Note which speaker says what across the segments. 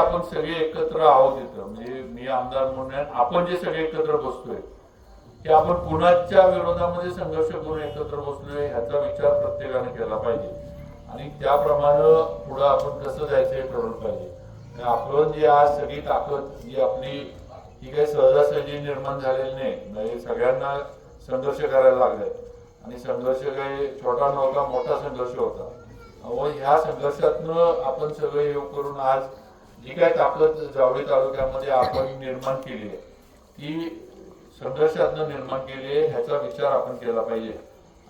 Speaker 1: आपण सगळे एकत्र आहोत इथं. म्हणजे मी आमदार म्हणून आपण जे सगळे एकत्र बसतोय की आपण कुणाच्या विरोधामध्ये संघर्ष करून एकत्र बसलोय ह्याचा विचार प्रत्येकाने केला पाहिजे. आणि त्याप्रमाणे पुढं आपण कसं जायचं हे ठरवलं पाहिजे. आपण जी आज सगळी ताकद जी आपली ही काही सहजासहजी निर्माण झालेली नाही म्हणजे सगळ्यांना संघर्ष करायला लागलाय आणि संघर्ष काही छोटा नव्हता मोठा संघर्ष होता. व ह्या संघर्षातनं आपण सगळे योग करून आज जी काय ताकद जावळी तालुक्यामध्ये आपण निर्माण केली आहे. ती संघर्षातनं निर्माण केली आहे ह्याचा विचार आपण केला पाहिजे.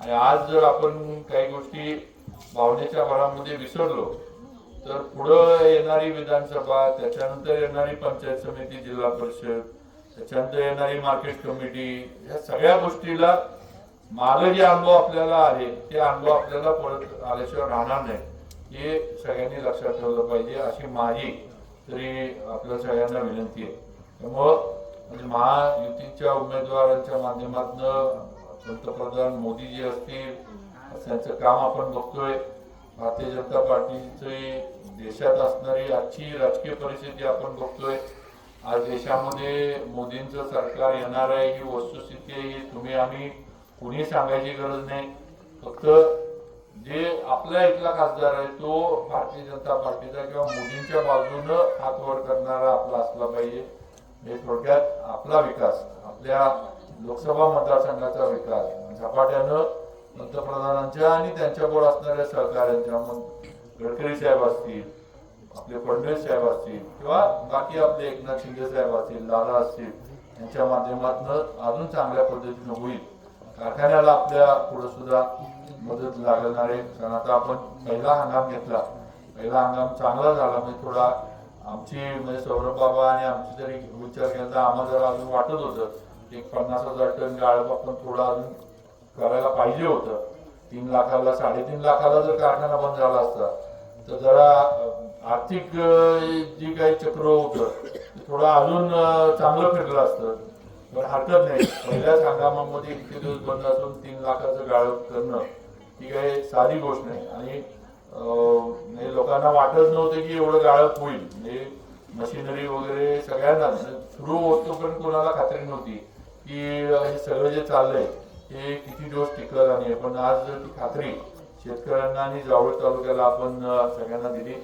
Speaker 1: आणि आज जर आपण काही गोष्टी भावनेच्या भरामध्ये विसरलो तर पुढं येणारी विधानसभा त्याच्यानंतर येणारी पंचायत समिती जिल्हा परिषद त्याच्यानंतर येणारी मार्केट कमिटी या सगळ्या गोष्टीला मागं जे अनुभव आपल्याला आले ते अनुभव आपल्याला परत आल्याशिवाय राहणार नाही. हे सगळ्यांनी लक्षात ठेवलं पाहिजे अशी माझी तरी आपल्या सगळ्यांना विनंती आहे. त्यामुळं म्हणजे महायुतीच्या उमेदवारांच्या माध्यमातून पंतप्रधान मोदी जी असतील त्यांचं काम आपण बघतोय. भारतीय जनता पार्टीची देशात असणारी आजची राजकीय परिस्थिती आपण बघतोय. आज देशामध्ये मोदींचं सरकार येणार आहे ही वस्तुस्थिती आहे ही तुम्ही आम्ही कुणी सांगायची गरज नाही. फक्त जे आपला इथला खासदार आहे तो भारतीय जनता पार्टीचा किंवा मोदींच्या बाजूनं हातवर करणारा आपला असला पाहिजे. हे थोडक्यात आपला विकास आपल्या लोकसभा मतदारसंघाचा विकास. झपाट्यानं पंतप्रधानांच्या आणि त्यांच्याबरोबर असणाऱ्या सहकार्यांच्या मग गडकरी साहेब असतील आपले फडणवीस साहेब असतील किंवा बाकी आपले एकनाथ शिंदे साहेब असतील दादा असतील यांच्या माध्यमातून अजून चांगल्या पद्धतीनं होईल. कारखान्याला आपल्या पुढे सुद्धा मदत लागणार आहे कारण आता आपण पहिला हंगाम घेतला. पहिला हंगाम चांगला झाला. म्हणजे थोडा आमची म्हणजे सौरभ बाबा आणि आमची जरी विचार केला तर आम्हाला जरा अजून वाटत होतं एक पन्नास हजार टन गाळप आपण थोडा अजून करायला पाहिजे होतं. तीन लाखाला साडेतीन लाखाला जर कारखाना बंद झाला असता तर जरा आर्थिक जी काही चक्र होतं ते थोडं अजून चांगलं फिरलं असतं. पण हरकत नाही. पहिल्याच हंगामामध्ये इतके दिवस बंद असून तीन लाखाचं गाळप करणं ही काही साधी गोष्ट नाही. आणि म्हणजे लोकांना वाटत नव्हतं की एवढं गाळप होईल. म्हणजे मशिनरी वगैरे सगळ्यांना म्हणजे सुरू होतो पण कोणाला खात्री नव्हती की हे सगळं जे चाललंय हे किती दिवस टिकलं नाही. पण आज ती खात्री शेतकऱ्यांना आणि जावळी तालुक्याला आपण सगळ्यांना दिली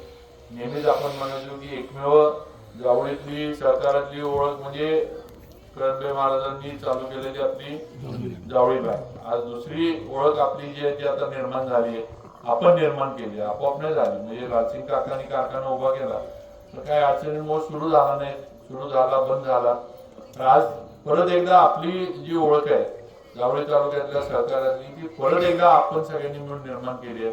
Speaker 1: नेहमीच आपण म्हणायचो की एकमेव जावळीतली सरकारातली ओळख म्हणजे कळंबे महाराजांनी चालू केलेली आपली जावळी बँक आज दुसरी ओळख आपली जी आहे ती आता निर्माण झाली आहे. आपण निर्माण केली आहे. आपोआप नाही झाली. म्हणजे लालसिंग काकाने कारखाना उभा केला. तर काय अडचणीमुळे सुरू झाला नाही. सुरू झाला बंद झाला. आज परत एकदा आपली जी ओळख आहे जावळी तालुक्यातल्या सहकार्यातली ती परत एकदा आपण सगळ्यांनी मिळून निर्माण केली आहे.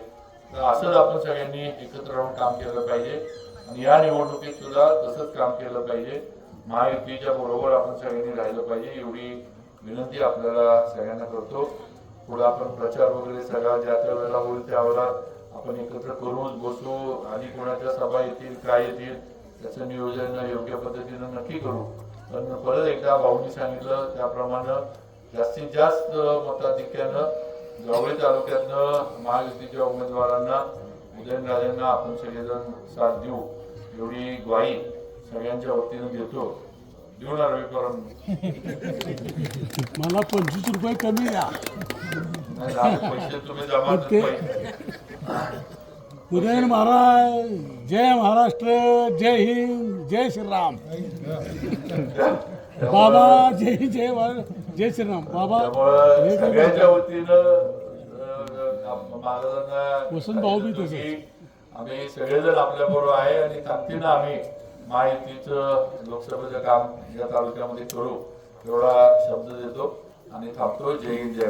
Speaker 1: तर असंच आपण सगळ्यांनी एकत्र राहून काम केलं पाहिजे. आणि या निवडणुकीत सुद्धा तसंच काम केलं पाहिजे. महायुतीच्या बरोबर आपण सगळ्यांनी राहिलं पाहिजे एवढी विनंती आपल्याला सगळ्यांना करतो. पुढे आपण प्रचार वगैरे सगळा ज्या त्या वेळेला होईल त्यावेळेला आपण एकत्र करून बसू आणि कोणाच्या सभा येतील काय येतील त्याचं नियोजन योग्य पद्धतीनं नक्की करू. पण परत एकदा भाऊनी सांगितलं त्याप्रमाणे जास्तीत जास्त मताधिक्यानं जावळी तालुक्यातनं महायुतीच्या उमेदवारांना उदयनराजांना आपण सगळेजण साथ देऊ. एवढी ग्वाही. सगळ्यांच्या वतीनं देतो देऊ ना
Speaker 2: मला पंचवीस रुपये कमी द्या
Speaker 1: पैसे तुम्ही जमा
Speaker 2: ओके. उदयन महाराज जय महाराष्ट्र जय हिंद जय श्रीराम बाबा जय हिंद, जय महाराज जय श्रीराम बाबा
Speaker 1: त्यामुळं
Speaker 2: हे काय
Speaker 1: सगळ्यांच्या वतीनं अं, आप- महाराजांना
Speaker 2: वसंत भाऊ बी तसेच.
Speaker 1: आम्ही सगळेजण आपल्या बरोबर आहे आणि ताकदीनं आम्ही महायुतीचं लोकसभेचं काम या तालुक्यामध्ये करू एवढा शब्द देतो आणि थांबतो. जय हिंद जय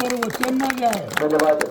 Speaker 2: पर वचन
Speaker 3: धन्यवाद.